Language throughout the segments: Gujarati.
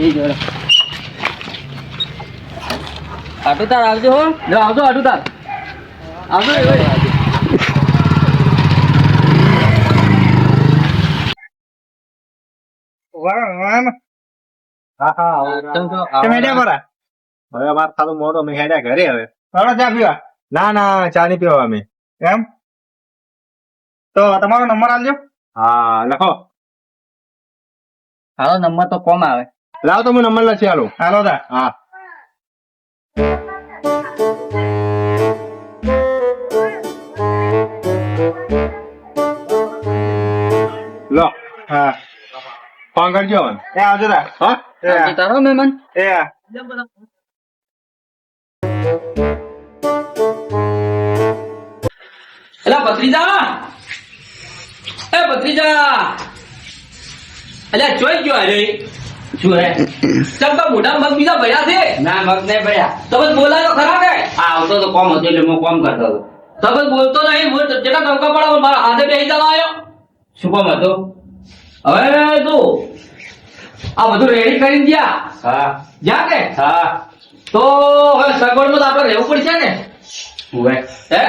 બે જોડે આટુ તાર આવજો હો. આવજો આટુ તાર આવજો એ ના ના ચા ની પીવા અમે. એમ? તો તમારો નંબર આલજો હા લખો. હાલો નંબર તો કોમ આવે. લાવ તો હું નંબર લખી આલું હાલો તા હા. લો. હા. ફોન કરજો મને. એ આવજો તા હા? એ તારો મહેમાન. એ. એલા ભત્રીજા. એ ભત્રીજા. અલ્યા જોઈ ગયો અરે શું હે? તો મોઢા મગ બીજા ભર્યા છે? ના મગ નહીં ભર્યા. તમે બોલાય ખરા કે? આવતો તો કોમ હતો એટલે હું કોમ કરતો હતો. તો બોલતો નહીં હું જેટલા ટોકા પડો મારા હાથે બેસી જવા આવ્યો. શું કોમ હતો? હવે તું આ બધું રેડી કરીને ગયા. હા. જા કે? હા. તો હવે સગવડમાં તો આપણે રહેવું પડશે ને? હે?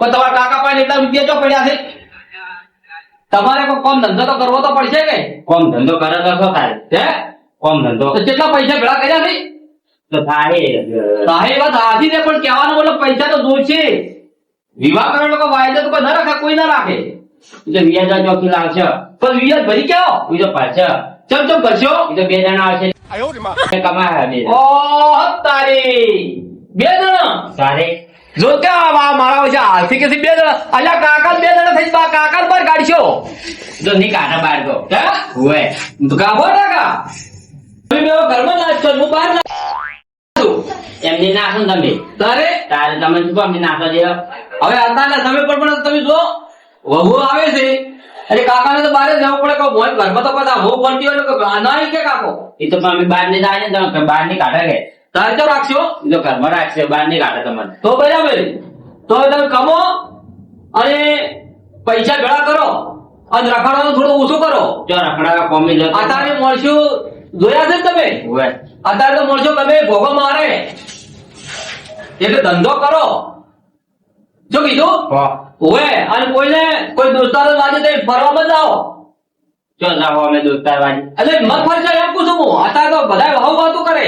પણ તમારા કાકા પાસે એટલા રૂપિયા ચો પડ્યા છે? તમારે કોઈ કોમ ધંધો તો કરવો તો પડશે કે? કોમ ધંધો કરે તો શું થાય? હે? કોમ ધંધો. તો કેટલા પૈસા ભેળા કર્યા નહીં તો થાય સાહેબ વાત હાથી ને પણ કહેવાનો મતલબ પૈસા તો જોશે વિવાહ કરે લોકો વાયદો તો કોઈ ના રાખે કોઈ ના રાખે. એ તો વ્યાજા ચોકી લાવશે. પણ વિયાજ ભરી કે બીજો પાછા. ચમ ચમ કરશો? તો બે જણા આવશે. કમાયા બે ઓ તારી. બે જણા? તારે? જો કે મારા વચ્ચે હાલથી કેથી બે જણા? અલ્યા કાકા બે જણા થઈ બા કાકા પર કાઢશો. જો ની કાઢા. બાર ગયો હે ઉવે ગાભો કાકા? તમે બે ઘરમાં નાચશો હું બહાર એમની નાખો ને તમે. તારે? તારે તમે શું અમને નાખો દે હવે અત્યારના સમય પર પણ તમે જો વહુ આવે છે. અરે કાકાને તો બહાર જવું પડે. કહો ઘરમાં તો બધા વહુ બનતી હોય તો કે કે કાકો? એ તો અમે બહારની જાય ને બહારની કાઢે કે. તારે તો રાખશો? જો ઘરમાં રાખશે બહાર નહીં કાઢે તમારે તો બરાબર. તો તમે કમો અને પૈસા ભેળા કરો અને રખડવાનું થોડું ઓછું કરો. જો રખડાવા કોમી જતો અત્યારે મળશું જોયા છે તમે? અત્યારે તો મળશો તમે ભોગો મારે. એટલે ધંધો કરો. જો કીધું? હો. ઓએ અને કોઈને કોઈ દોસ્તારો લાગે તો ફરવા મત આવો જો જાઓ અમે દોસ્તાર વાળી. એટલે મત ફરજો એમ પૂછું હું. અત્યારે તો બધા બહુ વાતો કરે.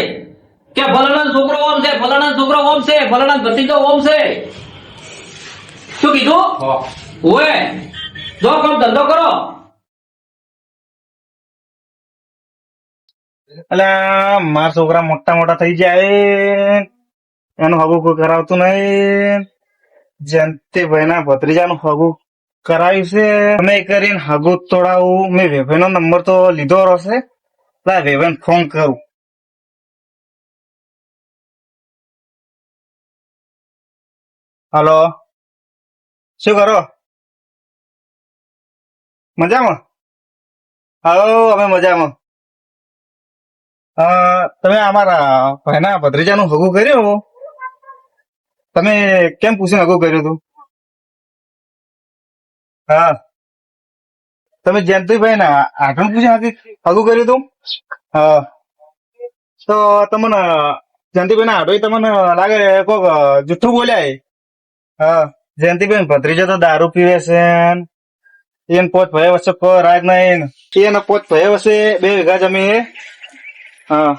કે ફલાણા છોકરો ઓમ છે ફલાણા છોકરો ઓમ છે ફલાણા ભતીજો ઓમ છે. શું કીધું? હો. ઓએ જો કામ ધંધો કરો. એટલે મારા છોકરા મોટા મોટા થઈ જાય. એનું હગું કોઈ કરાવતું નહીં. જયંતિભાઈ ના ભત્રીજાનું હગું કરાવ્યું છે. અમે કરીને હગું તોડાવું. મેં વેભાઈ નો નંબર તો લીધો રહેશે. વેભાઈ ફોન કરું. હલો. શું કરો? મજામાં? હા અમે મજામાં. તમે અમારા ભાઈના ભત્રીજાનું હગું કર્યું? તમે કેમ પૂછીને હગું કર્યું હતું? હા. તમે જયંતિભાઈ ના આઠમ પૂછીને હતી, હગું કર્યું હતું? હા. તો તમને જયંતિભાઈ ના આઠો તમને લાગે કોક જુઠ્ઠું બોલ્યા. હા જયંતિભાઈ ભત્રીજો તો દારૂ પીવે છે. એને. પોત ભય વચ્ચે રાજ નહીં એને. પોત ભય વચ્ચે બે વીઘા જમીન હા.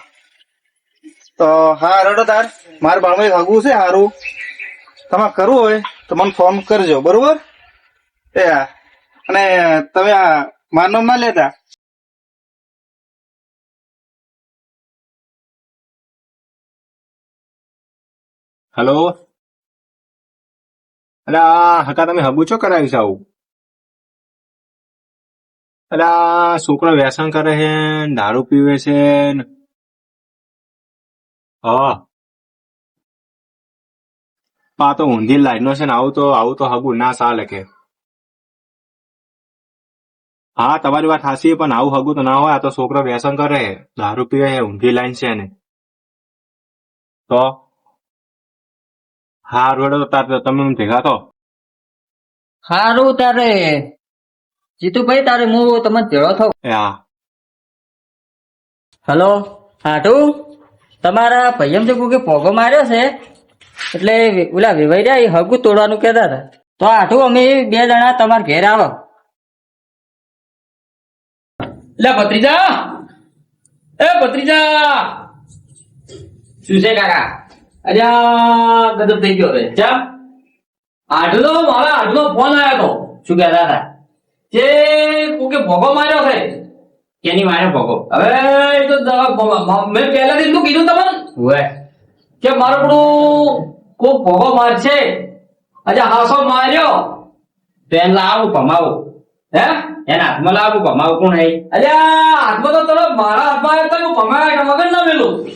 તો હા, રડો તાર. મારા બાળમાં એક હગું છે સારું તમારે કરવું હોય તો મને ફોન કરજો, બરોબર? એ હા. અને તમે આ મારું નામ ના લેતા? હેલો અરે આ હકા તમે હગું છો કરાવી આવું અરે આ છોકરો વ્યસન કરે છે, દારૂ પીવે છે. પા તો ઊંધી લાઈન નો છે ને, આવું તો આવું તો હગું ના ચાલે કે હા, તમારી વાત સાચી પણ આવું હગું તો ના હોય, આ તો છોકરો વ્યસન કરે દારૂ પીવે ઊંધી લાઈન છે ને. તો? હા રોડો તો તમે ભેગા થો સારું તારે. જીતુભાઈ તારે હું તમને ભેળો થો હા. હલો હાટુ? તમારા ભાઈએમ છે કોઈ પોગો માર્યો છે? એટલે ઓલા વેવાઈ એ હગું તોડવાનું કહેતા હતા. તો હાટુ અમે બે જણા તમારા ઘેર આવો. લે ભત્રીજા! એ ભત્રીજા! શું છે કાકા? અરે ગજબ થઈ ગયો હવે. ચા? આટલો મારા આટલો ફોન આવ્યો હતો શું કહેતા હતા? જે કોકે ભોગો માર્યો છે. કેની માર્યો ભોગો? હવે એ તો મ- પહેલાથી એટલું કીધું તમને. હોય કે મારું પેલું કોક ભોગો મારશે. આજે હાસો માર્યો. તો એને લાવું ભમાવું. હે? એના હાથમાં લાવું ભમાવું કોણ હે? અલ્યા હાથમાં તો તમે મારા હાથમાં આવ્યો તો ભમાયા વગર ના મેલું.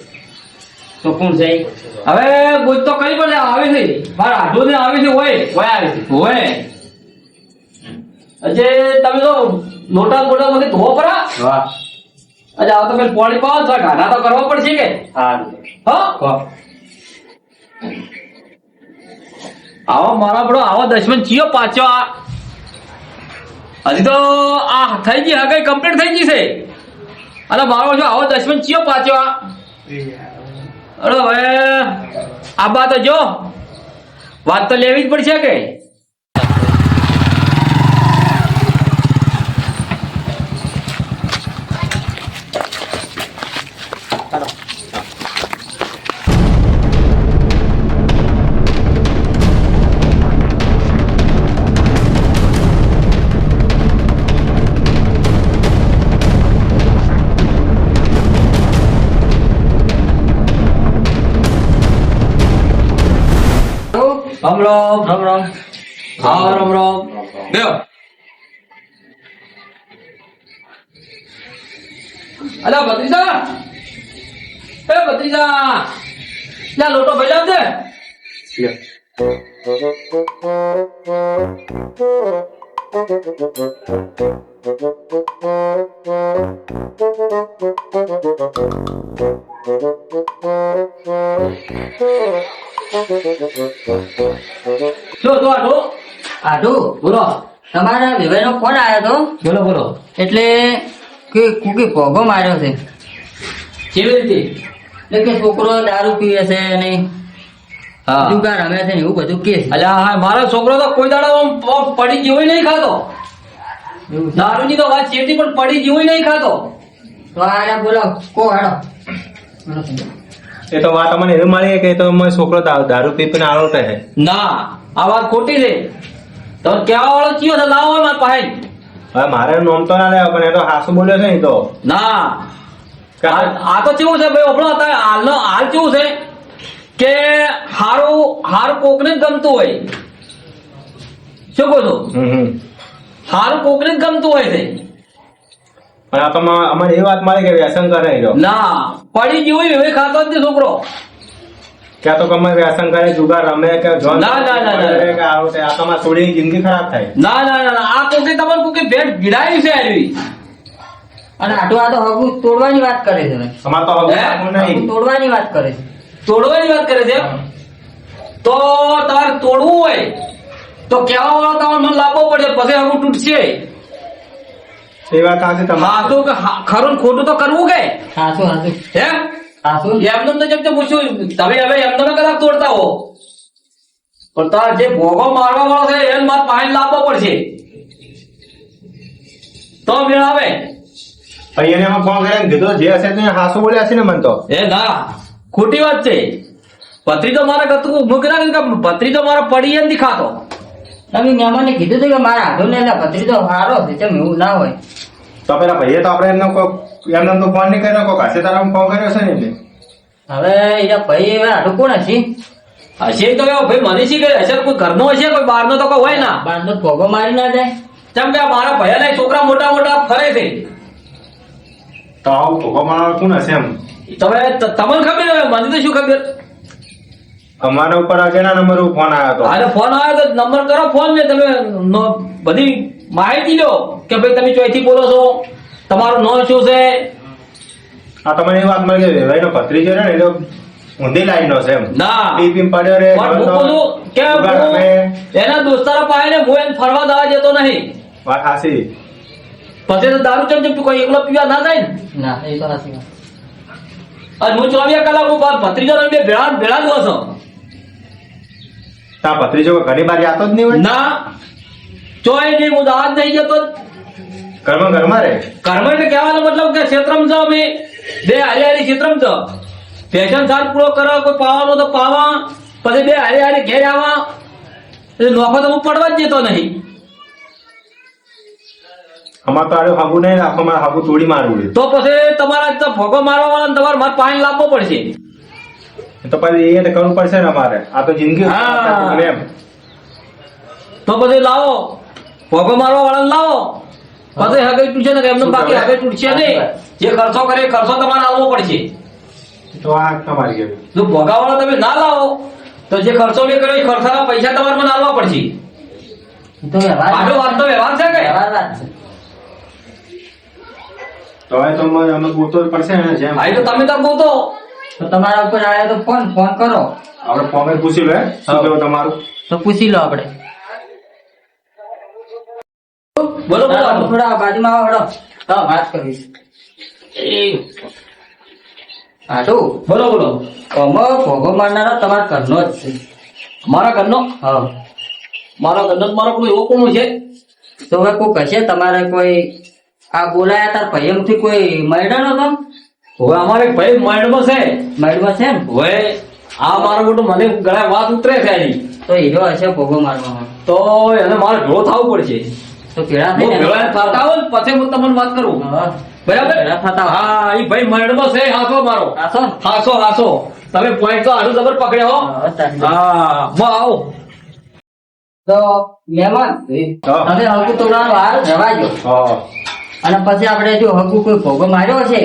છે? હવે ગોજ તો કઈ પડે આવી છે. મારા હાથો ને આવી છે હોય કોઈ આવે છે હોય અજે તમે તો લોટા બોટા માંથી ધોવો પરા વાહ. અજે આ તો પેલું પાણી પાવો તો ગાના તો કરવા પડશે કે? હા? આવો મારા બડો આવો દશમન ચિયો પાછો આ. હજી તો આ થઈ ગઈ હગાઈ કમ્પ્લીટ થઈ ગઈ છે. અને મારો જો આવો દશમન ચિયો પાછો આ. અરે હવે આબા તો જો વાત તો લેવી જ પડશે કે? રામ રામ રામ રામ હા રામ રામ બેહો અલા ભત્રીજા એ ભત્રીજા લા લોટો ભઈ લાવજે હાટુ બોલો. તમારા વેવાઈનો ફોન આવ્યો હતો? બોલો બોલો. એટલે કે કુકી પોગો માર્યો છે? કેવી રીતે? એટલે કે છોકરો દારૂ પીવે છે અને હા. જુગાર રમે છે એવું બધું કે અલ્યા હા મારો છોકરો તો કોઈ દાડો પડી ગયો નહીં ખાતો. દારૂની તો વાત છેટી પણ પડી જેવું નહીં ખાતો. તો આને બોલો કો હાડો. એ તો વાત અમને એવું મળી કે તો અમારો છોકરો દારૂ પી પીને આરોટે છે. ના આ વાત ખોટી છે. તો કેવા વાળો કયો છે? લાવો મારા પાસે હવે મારે નોમ તો ના લેવા પણ એ તો હાસુ બોલ્યો છે ને તો. ના. આ આ તો કેવું છે ભાઈ? આપણો અત્યારે હાલનો હાલ કેવું છે? કે હારું હાર કોકને જ ગમતું હોય. શું કહો છો? હમ હમ. હારું કોકને ગમતું હોય છે. પણ આ તો અમારે એ વાત મારે કે વ્યસન કરે રહ્યો. ના પડી જેવું એવી ખાતો જ છોકરો. કે તો ગમે વ્યસન કરે જુગાર રમે કે જોન ના, ના, ના, ના. કરે કે આરોટે આ તો થોડી જિંદગી ખરાબ થાય. ના ના ના ના. આ કોકે તમારે કોકે ભેટ ગીડાયું છે આવી અને આટલું આ તો હગું તોડવાની વાત કરે છે. અમારે તો હવે હે? હગું નહીં. તોડવાની વાત કરે છે. તોડવાની વાત કરે છે? તો તમારે તોડવું હોય. તો કેવા વાળો તમારે મને લાવવો પડે? પછી હગું તૂટશે. એ વાત સાચી હા તો ખરું ખોટું તો કરવું કે? સાચું સાચું હે? હાસુ એમને તો જેમ પૂછ્યું તમે હવે એમને કદાચ તોડતા હો. પણ તાર જે ભોગો મારવા વાળો છે એને મારે પાણી લાવવો પડશે. તો મેળ આવે. અહીંયા એમાં ફોન કરીને કીધું જે હશે તે હાસુ બોલ્યા છે ને મન તો. એ ના ખોટી વાત છે. ભત્રીજો મારા કતું મૂકી નાખે પત્રી તો મારા પડી નથી ખાતો તમે મહેમાનને કીધું હતું કે મારા હાથો ને એટલે ભત્રીજો સારો છે ચમ એવું ના હોય. તો પેલા ભાઈએ તો આપણે એમનો એમને તો ફોન નહીં કર્યો કોક હશે તારા ફોન કર્યો છે ને એટલે? હવે એ ભાઈ હવે હાથું કોણ હશે? હશે તો એવો ભાઈ મને શી કરે હશે તો કોઈ ઘરનો હશે કોઈ બહારનો તો કોઈ હોય ના. બહારનો ભોગો મારી ના જાય. ચમ કે આ મારા ભયાના છોકરા મોટા મોટા ફરે છે. તો આવું ભોગો મારવાનો કોણ હશે એમ? તમે તમને ખબર હવે મને તો શું ખબર? અમારા ઉપર અજાણા નંબર ઉપર ફોન આવ્યો હતો. અરે ફોન આવ્યો તો નંબર કરો ફોન ને તમે બધી માહિતી લો કે ભાઈ તમે ચોથી બોલો છો. તમારું નો શું છે? આ તમને એ વાત મળી કે વેવાઈનો ભત્રીજો છે ને એ તો ઊંધી લાઈન નો છે એમ. ના. પી પડ્યો રે પણ હું બોલું કે હું એના દોસ્તારો પાસે ને હું એને ફરવા દવા જતો નહીં. વાત હાસી પછી તો દારૂ ચમચમ ચમ કોઈ એકલો પીવા ના જાય ને? ના એ તો હાસી અને હું ચોવીસ કલાક હું ભત્રીજો બે ભેળા ભેળા જ છો. તા ભત્રીજો ઘણી બાર જાતો જ નહીં હોય? ના. ચોય નહીં હું દાવા થઈ જતો. ઘરમાં ઘરમાં રહે? કર્મ એટલે કહેવાનો મતલબ કે ક્ષેત્રમ છો અમે બે હારી હારી ક્ષેત્રમ છો. ફેશન સાર પૂરો કરો કોઈ પાવાનો તો પાવા પછી બે હારી હારી ઘેર આવા. એટલે નોખો તો હું પડવા જ જતો નહીં. અમાર તો આડે હાગુ નહીં રાખો મારે હાગુ તોડી મારવું છે. તો પછી તમારા ભોગો મારવા વાળા તમારે મારે પાણી લાવવો પડશે. તો પછી એ કરવું પડશે ને અમારે. આ તો જિંદગી એમ. તો પછી લાવો. ભોગો મારવા વાળા લાવો. પછી હવે તૂટશે ને એમનું બાકી હવે તૂટશે નહીં. જે ખર્ચો કરે ખર્ચો તમારે આવવો પડશે. તો આ તમારી ગયું જો ભોગા વાળા તમે ના લાવો તો જે ખર્ચો મેં કર્યો એ ખર્ચાના પૈસા તમારે મને આવવા પડશે. તો વાત તો વ્યવહાર છે કે? વાત છે. તો હવે તો અમે ગોતો જ પડશે ને જેમ. તો તમે તો ગોતો. તો તમારા ઉપર આવ્યા તો ફોન ફોન કરો. આપણે ફોમે પૂછી લે શું કેવું તમારું? તો પૂછી લો આપણે. બોલો બોલો. થોડા બાજુમાં આવો હડો. હા વાત કરીશ. આટુ બોલો બોલો. અમે ભોગો મારનારો તમારા ઘરનો જ છે. મારા ઘરનો? હા. મારા ઘરનો જ મારો કોઈ એવો કોણ છે? તો હવે કોઈ કશે તમારે કોઈ આ બોલાયા તાર ભાઈએમથી કોઈ મળ્યો નતો હવે અમારે ભાઈ માઇન્ડમાં છે. મળ્યો છે ને હવે આ મારો મોટો મને ગળા વાત ઉતરે એની. તો હીરો હશે ભોગો મારવામાં તો એને મારે ભેળો થવું પડશે. તો પેલા હું ભેળા થતા હોય પછી હું તમને વાત કરું. બરાબર? થતા હા એ ભાઈ માઇન્ડમાં છે હાસો મારો. હાસો? હાસો હાસો. તમે પોઈન્ટ તો આડું જબર પકડ્યો હો. હા, તારી. આવો. તો મહેમાન. હવે હકુ તોડવાનો હાલ રવાજો હા. અને પછી આપણે જો હકુ કોઈ ભોગો માર્યો છે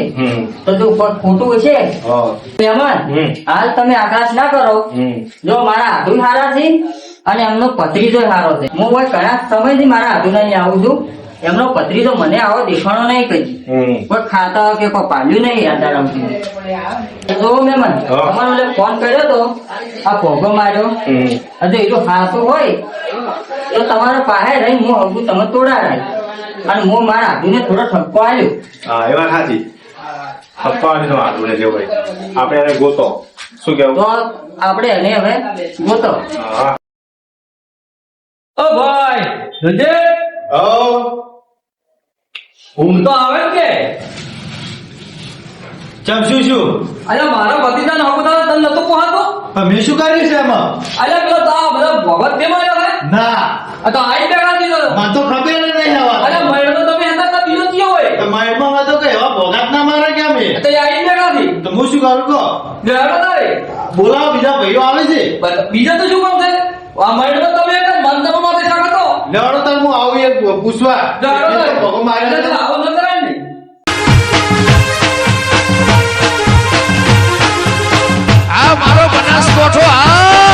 તો જો ખોટું છે એમાં હાલ તમે આકાશ ના કરો. જો મારા હાથું સારા છે અને એમનો પત્રીજો સારો છે. હું કોઈ ઘણા સમયથી મારા હાથું નહીં આવું છું. એમનો પત્રીજો મને આવો દેખાણો નહીં કહી કોઈ ખાતા કે કોઈ પાલ્યું નહીં યાદ જો તો મહેમાન હા. તમારો ફોન કર્યો તો આ ભોગો માર્યો. જો એ તો હાથું હોય તો તમારા પાસે રહી હું હગું તમે તોડાડાય અને હું મારા હાથીને થોડો ઠપકો આવ્યો હા એ વાત સાચી. ઠપકો આવ્યો હાથ ઉડે હોય. આપણે એને ગોતો. શું કેવું? તો આપણે એને હવે ગોતો. ઓ ભાઈ રંજીત ઊંઘ તો આવે કે? ચમ શું શું અલ્યા મારા ભતીજા ને હકુ તને નતો પોહાતો? પણ મેં શું કર્યું છે એમાં? અરે પેલો તો આ બધા ભગત કેમ હે ના. તો આઈ બેઠા દીધો મને તો ખબર નહીં આવા અરે મહેર તો તમે હતા તો બીજો કયો હોય. તો મહેરમાં તો કે એવા ભોગાત ના મારે કેમ એ? તો આઈ બેઠા થી તો હું શું કરું કો બેઠો તો બોલાવો બીજા ભાઈઓ આવે છે. બીજા તો શું કામ છે? આ મહેર તો તમે હતા મન તમે માથે ખાતો લેવડો તો હું આવું એક પૂછવા. લેવડો તો ભગવાન મારે આવું ન કરાય ને. આ મારો બનાસકોઠો આ.